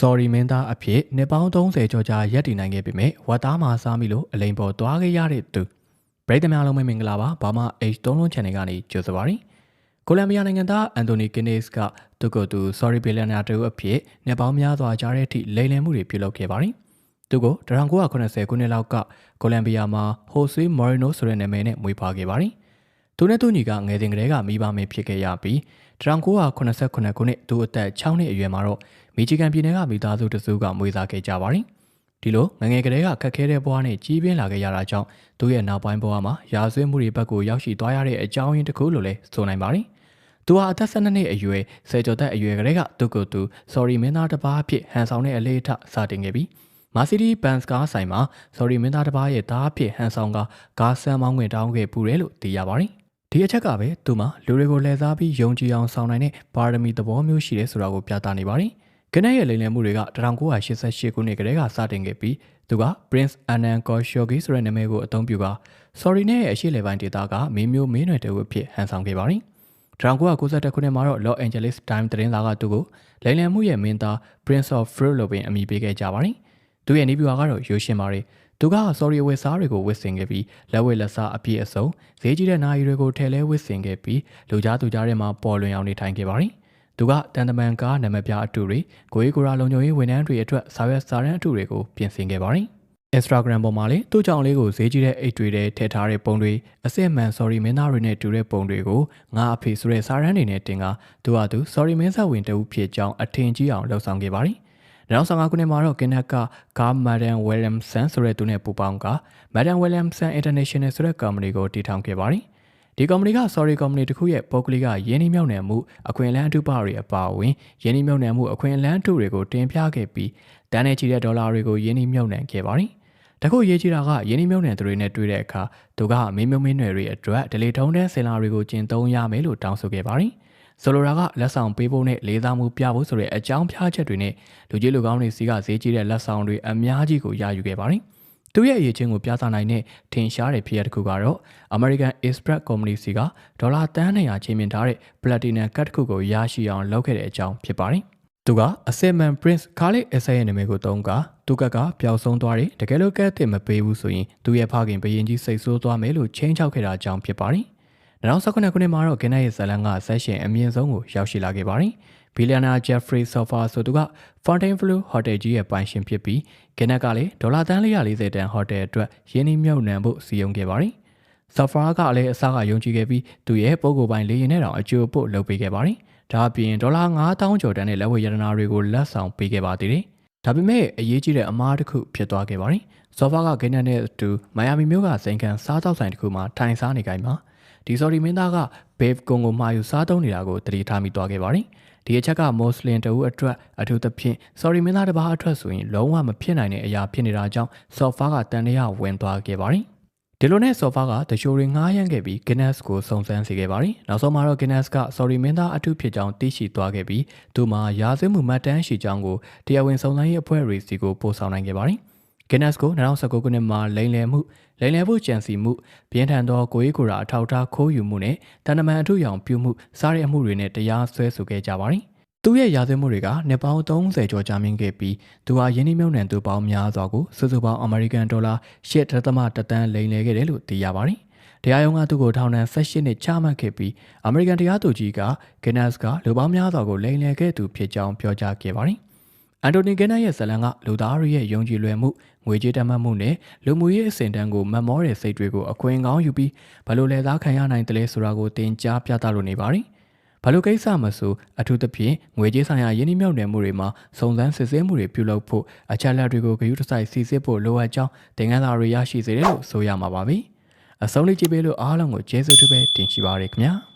sorry မင်းသားအဖြစ်နှစ်ပေါင်း30ကျော်ကြာရပ်တည်နိုင်ခဲ့ပေမဲ့ဝတ်သားမှာစားမိလို့အလိန်ပေါ်သွားခဲ့ရတဲ့သူပရိသတ်များလုံးပဲမင်္ဂလာပါဘာမှ H3 လုံး channel ကနေကြိုဆိုပါရစေကိုလံဘီယာနိုင်ငံသားအန်တိုနီကင်းနစ်ကသူကသူ sorry billionaire တူအဖြစ်နှစ်ပေါင်းများစွာကြားတဲ့အထိလိမ်လည်မှုတွေပြုလုပ်ခဲ့ပါတယ်သူကို1980ခုနှစ်လောက်ကကိုလံဘီယာမှာဟိုဆွေမော်ရီနိုဆိုတဲ့နာမည်နဲ့မွေးဖွားခဲ့ပါတယ် သူနဲ့သူညီကငယ်စဉ်ကတည်းကမိဘမင်းဖြစ်ခဲ့ရပြီး1989ခုနှစ်သူအသက်6နှစ်အရွယ်မှာတော့မီချီဂန်ပြည်နယ်ကမိသားစုတစုကမွေးစားခဲ့ကြပါတယ်။ဒီလိုငငယ်ကလေးကခက်ခဲတဲ့ဘဝနဲ့ကြီးပြင်းလာခဲ့ရတာကြောင့်သူရဲ့နောက်ပိုင်းဘဝမှာရာဇဝတ်မှုတွေဘက်ကိုရောက်ရှိသွားရတဲ့အကြောင်းရင်းတစ်ခုလို့လည်းဆိုနိုင်ပါတယ်။သူဟာအသက်12နှစ်အရွယ်ဆယ်ကျော်သက်အရွယ်ကလေးကသူ့ကိုယ်သူ sorry မင်းသားတစ်ပါးအဖြစ်ဟန်ဆောင်တဲ့အလေးအထစတင်ခဲ့ပြီးမာစီဒီဘန်စကားဆိုင်မှာ sorry မင်းသားတစ်ပါးရဲ့သားအဖြစ်ဟန်ဆောင်ကကားဆန်းမောင်းဝင်တောင်းခဲ့ပူတယ်လို့သိရပါတယ်။ ဒီအချက်ကပဲသူမှာလူတွေကိုလှည့်စားပြီးယုံကြည်အောင်ဆောင်နိုင်တဲ့ပါရမီသဘောမျိုးရှိတယ်ဆိုတာကိုပြသနေပါတယ်။ကနက်ရဲ့လိမ်လည်မှုတွေက1988ခုနှစ်ကတည်းကစတင်ခဲ့ပြီးသူက Prince Anand Khoshogi ဆိုတဲ့နာမည်ကိုအသုံးပြုကာ Sorry နဲ့အရှိလေပိုင်းဒေသကမင်းမျိုးမင်းနွယ်တူအဖြစ်ဟန်ဆောင်ခဲ့ပါတယ်။1992ခုနှစ်မှာတော့ Los Angeles Times သတင်းစာကသူ့ကိုလိမ်လည်မှုရဲ့မင်းသား Prince of Fruit လို့ပင်အမည်ပေးခဲ့ကြပါတယ်။ သူရဲ့နေပြွာကတော့ရိုးရှင်းပါရီသူက sorry ဝက်စားတွေကိုဝစ်ဆင်ခဲ့ပြီးလက်ဝက်လက်စားအပြည့်အစုံဈေးကြီးတဲ့နာရီတွေကိုထည့်လဲဝစ်ဆင်ခဲ့ပြီးလူကြားသူကြားထဲမှာပေါ်လွင်အောင်နေထိုင်ခဲ့ပါရီသူကတန်တမန်ကားနံပါတ်ပြအတူတွေကိုရေးကိုရာလုံခြုံရေးဝန်ထမ်းတွေအတွက်စာရွက်စာတမ်းအတူတွေကိုပြင်ဆင်ခဲ့ပါရီ Instagram ပေါ်မှာလေသူ့ကြောင့်လေးကိုဈေးကြီးတဲ့အိတ်တွေထဲထည့်ထားတဲ့ပုံတွေအစစ်မှန် sorry မင်းသားတွေနဲ့တူတဲ့ပုံတွေကိုငါအဖေဆိုတဲ့စာရန်တွေနဲ့တင်ကသူကသူ sorry မင်းဆက်ဝင်တူဖြစ်ကြောင်းအထင်ကြီးအောင်လှုပ်ဆောင်ခဲ့ပါရီ 2015ခုနှစ်မှာတော့ကင်နက်ကကာမဒန်ဝယ်လမ်ဆန်ဆိုတဲ့သူနဲ့ပူးပေါင်းကမဒန်ဝယ်လမ်ဆန် International ဆိုတဲ့ကုမ္ပဏီကိုတည်ထောင်ခဲ့ပါတယ်။ဒီကုမ္ပဏီက Sorry ကုမ္ပဏီတစ်ခုရဲ့ပုဂ္ဂလိကယင်းနှိမ့်မြောက်နယ်မှုအခွင့်အလမ်းအထူးပါတွေအပါအဝင်ယင်းနှိမ့်မြောက်နယ်မှုအခွင့်အလမ်းအထူးတွေကိုတင်ပြခဲ့ပြီးတန်းနဲ့ချီတဲ့ဒေါ်လာတွေကိုယင်းနှိမ့်မြောက်နယ်ခဲ့ပါတယ်။တခုရေးကြည့်တာကယင်းနှမြုံနယ်သူတွေနဲ့တွေ့တဲ့အခါသူကမင်းမျိုးမင်းနယ်တွေအတွက်ဒလေထုံးတဲ့ဆင်လာတွေကိုကျင့်သုံးရမယ်လို့တောင်းဆိုခဲ့ပါတယ် ဆိုလိုတာကလက်ဆောင်ပေးဖို့နဲ့လေးစားမှုပြဖို့ဆိုတဲ့အကြောင်းပြချက်တွေနဲ့လူကြီးလူကောင်းတွေစီကဈေးကြီးတဲ့လက်ဆောင်တွေအများကြီးကိုရယူခဲ့ပါတယ်။သူရဲ့အရေးချင်းကိုပြသနိုင်တဲ့ထင်ရှားတဲ့ဖြစ်ရပ်တစ်ခုကတော့ American Express Company စီကဒေါ်လာတန်း200ချင်းမြင့်ထားတဲ့ Platinum Card တစ်ခုကိုရရှိအောင်လုပ်ခဲ့တဲ့အကြောင်းဖြစ်ပါတယ်။သူကအစက်မန် Prince Khalid Essa ရဲ့နာမည်ကိုသုံးကသူကကပျောက်ဆုံးသွားတယ်တကယ်လို့ကတ်တင်မပေးဘူးဆိုရင်သူရဲ့ဖခင်ဘရင်ကြီးစိတ်ဆိုးသွားမယ်လို့ချင်းချောက်ခဲ့တာအကြောင်းဖြစ်ပါတယ်။ 2019ခုနှစ်မှာတော့ဂင်နက်ရဲ့ဇလန်ကဆက်ရှင်အမြင့်ဆုံးကိုရောက်ရှိလာခဲ့ပါတယ်။ဘီလီယံနာဂျက်ဖရီဆော်ဖာဆိုသူက Fontainebleau Hotel ကြီးရဲ့ပိုင်ရှင်ဖြစ်ပြီးဂင်နက်ကလည်းဒေါ်လာတန်း440တန်ဟိုတယ်အတွက်ရင်းနှီးမြှုပ်နှံဖို့စီယုံခဲ့ပါတယ်။ဆော်ဖာကလည်းအစားကယုံကြည်ခဲ့ပြီးသူရဲ့ပုဂ္ဂိုလ်ပိုင်လေယာဉ်နဲ့တောင်အကျိုးပို့လုပ်ပေးခဲ့ပါတယ်။ဒါအပြင်ဒေါ်လာ9000ကျော်တန်တဲ့လက်ဝယ်ရတနာတွေကိုလက်ဆောင်ပေးခဲ့ပါသေးတယ်။ဒါပေမဲ့အရေးကြီးတဲ့အမားတစ်ခုဖြစ်သွားခဲ့ပါတယ်။ဆော်ဖာကဂိနက်နဲ့အတူမိုင်ယာမီမြို့ကစိန်ခံစားတောက်ဆိုင်တစ်ခုမှာထိုင်စားနေကြမှာ ဒီဆော်ဒီမင်းသားကဘေဗ်ကွန်ကိုမှာယူစားသုံးနေတာကိုတတိထားမိသွားခဲ့ပါတယ်။ဒီအချက်ကမွတ်စလင်တဦးအတွက်အထူးသဖြင့် sorry မင်းသားတစ်ပါးအတွက်ဆိုရင်လုံးဝမဖြစ်နိုင်တဲ့အရာဖြစ်နေတာကြောင့် sofa ကတန်ရဝင်သွားခဲ့ပါတယ်ဒီလိုနဲ့ sofa ကတချိုတွေငှားရမ်းခဲ့ပြီး Guinness ကိုစုံစမ်းစေခဲ့ပါတယ်။နောက်ဆုံးမှာတော့ Guinness က sorry မင်းသားအထုဖြစ်ကြောင်းသိရှိသွားခဲ့ပြီးသူမှာရာဇဝတ်မှုမှတ်တမ်းရှိကြောင်းကိုတရားဝင်စုံစမ်းရေးအဖွဲ့တွေစီကိုပို့ဆောင်နိုင်ခဲ့ပါတယ်။ Guinness ကို2019ခုနှစ်မှာလိမ်လည်မှုလိမ်လည်ဖို့ကြံစီမှုပြင်းထန်သောကိုယ်ရေးကိုယ်ရာအထောက်အထားခိုးယူမှုနဲ့တန်တမန်အထုရောင်ပြုမှုစားတဲ့အမှုတွေနဲ့တရားစွဲဆိုခဲ့ကြပါတယ်။သူ့ရဲ့ရာဇဝတ်မှုတွေကနှစ်ပေါင်း30ကျော်ကြာမြင့်ခဲ့ပြီးသူဟာယင်းနှိမ့်မြုံနယ်သူပေါင်းများစွာကိုစုစုပေါင်းအမေရိကန်ဒေါ်လာ8.3တန်းလိမ်လည်ခဲ့တယ်လို့သိရပါတယ်။တရားရုံးကသူ့ကိုထောင်ဒဏ်18နှစ်ချမှတ်ခဲ့ပြီးအမေရိကန်တရားသူကြီးက Guinness ကလူပေါင်းများစွာကိုလိမ်လည်ခဲ့သူဖြစ်ကြောင်းပြောကြားခဲ့ပါတယ်။ အန်တိုနီဂဲနာရဲ့ဇလံကလူသားတွေရဲ့ယုံကြည်လွယ်မှုငွေကြေးတတ်မှတ်မှုနဲ့လူမှုရေးအစဉ်တန်းကိုမတ်မောတဲ့စိတ်တွေကိုအခွင့်ကောင်းယူပြီးဘလို့လဲသားခံရနိုင်တယ်လဲဆိုတာကိုသင်ကြားပြသလိုနေပါ ರಿ ဘလို့ကိစ္စမဆိုအထူးသဖြင့်ငွေကြေးဆိုင်ရာယင်းနှိမ့်မြောက်နယ်မှုတွေမှာစုံစမ်းစစ်ဆေးမှုတွေပြုလုပ်ဖို့အချက်အလက်တွေကိုဂရုတစိုက်စီစစ်ဖို့လိုအပ်ကြောင်းသင်ခန်းစာတွေရရှိစေတယ်လို့ဆိုရမှာပါပဲအဆုံးလေးကြည့်ပေးလို့အားလုံးကိုကျေးဇူးတင်ပဲတင်ရှိပါရခင်ဗျာ